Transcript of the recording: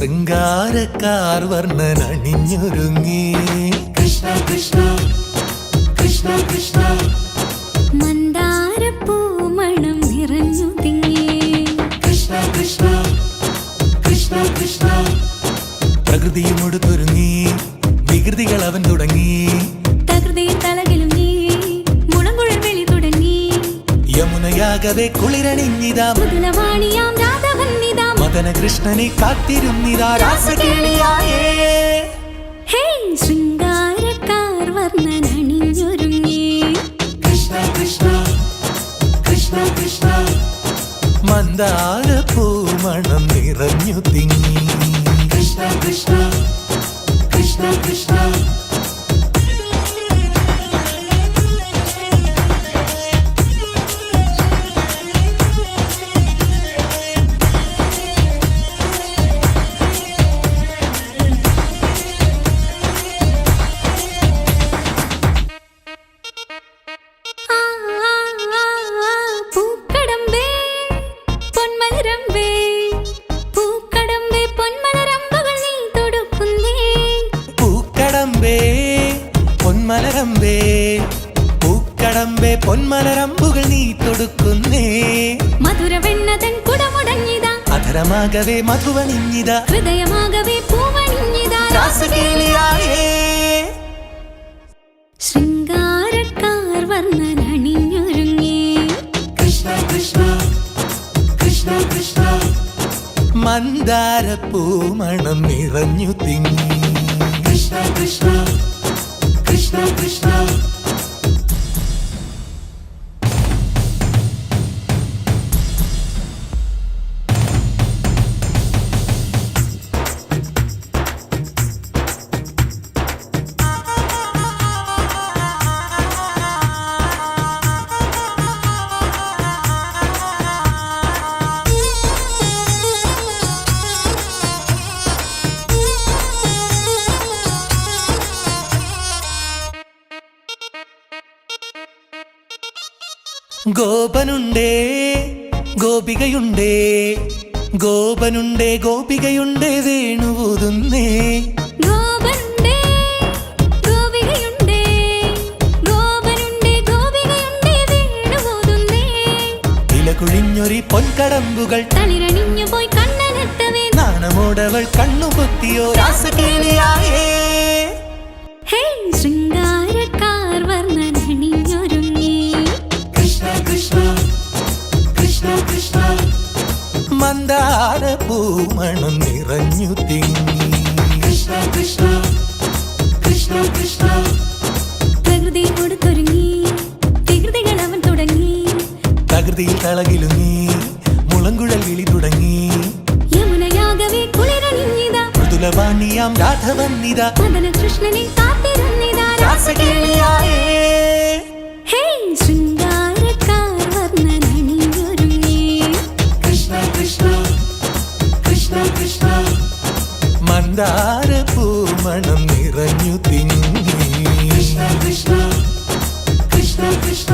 ശൃംഗാരക്കാർ വർണൻ അണിഞ്ഞൊരുങ്ങി കൃഷ്ണ കൃഷ്ണ കൃഷ്ണ കൃഷ്ണ. മന്ദാരപ്പൂ മണം നിറഞ്ഞു തിങ്ങി. കൃഷ്ണ കൃഷ്ണ കൃഷ്ണ കൃഷ്ണ. പ്രകൃതിയുമൊടുത്തൊരുങ്ങി വികൃതികൾ അവൻ തുടങ്ങി. തകൃതിയിൽ തലകിലുങ്ങി നീ. മുളങ്കുഴൽ വെളി തുടങ്ങി. യമുനയാകവെ കുളിരണിഞ്ഞിതാ. മുതലവാണിയാം മദന കൃഷ്ണനെ കാത്തിരുന്നിതാ രാസകേളിയായേ. ഹേ ശൃംഗാരക്കാർ വർണൻ അണിഞ്ഞൊരുങ്ങി. കൃഷ്ണ കൃഷ്ണ കൃഷ്ണ കൃഷ്ണ. മന്ദാര പൂമണം നിറഞ്ഞു തിങ്ങി. കൃഷ്ണ കൃഷ്ണ കൃഷ്ണ കൃഷ്ണ. പൂക്കടമ്പേ പൊന്മലരമ്പുകൾ നീ തൊടുക്കുന്നേ. മധുര വെണ്ണതൻ കുടമുടങ്ങിതാ അധരമാകവേ മധുവണിഞ്ഞിത. ഹൃദയമാകവേ പൂവണിഞ്ഞിതാ. ശൃംഗാരക്കാർ വർണൻ അണിഞ്ഞൊരുങ്ങി കൃഷ്ണ കൃഷ്ണ കൃഷ്ണ കൃഷ്ണ. മന്ദാര പൂമണം നിറഞ്ഞു തിങ്ങി. കൃഷ്ണ കൃഷ്ണ കൃഷ്ണ കൃഷ്ണ. ഗോപനുണ്ടേ ഗോപികയുണ്ടേ ഗോപനുണ്ടേ ഗോപികയുണ്ടേ വേണുപോതുന്നേ കുഴിഞ്ഞൊരി പൊൻകടമ്പുകൾ തളിരണിഞ്ഞു പോയി കണ്ണനത്തവേ നാണമോടവൾ കണ്ണുപൊത്തിയോ രാസകേളിയായേ. മന്ദാര പൂമണം നിറഞ്ഞു തിങ്ങി. കൃഷ്ണ കൃഷ്ണ കൃഷ്ണ കൃഷ്ണ. പ്രകൃതി കൊടുത്തൊരുങ്ങി വികൃതികൾ അവൻ തുടങ്ങി. തകൃതിയിൽ തളകിലുങ്ങി മുളങ്കുഴൽ വിളി തുടങ്ങി. യമുനയാകവേ കുളിരണിഞ്ഞിതാ. മൃദുലവാണിയാം രാധവന്നിത മദന കൃഷ്ണനെ കാത്തിരുന്നിതാ. രാസകേളിയായേ തിങ്ങി കൃഷ്ണ കൃഷ്ണ കൃഷ്ണ കൃഷ്ണ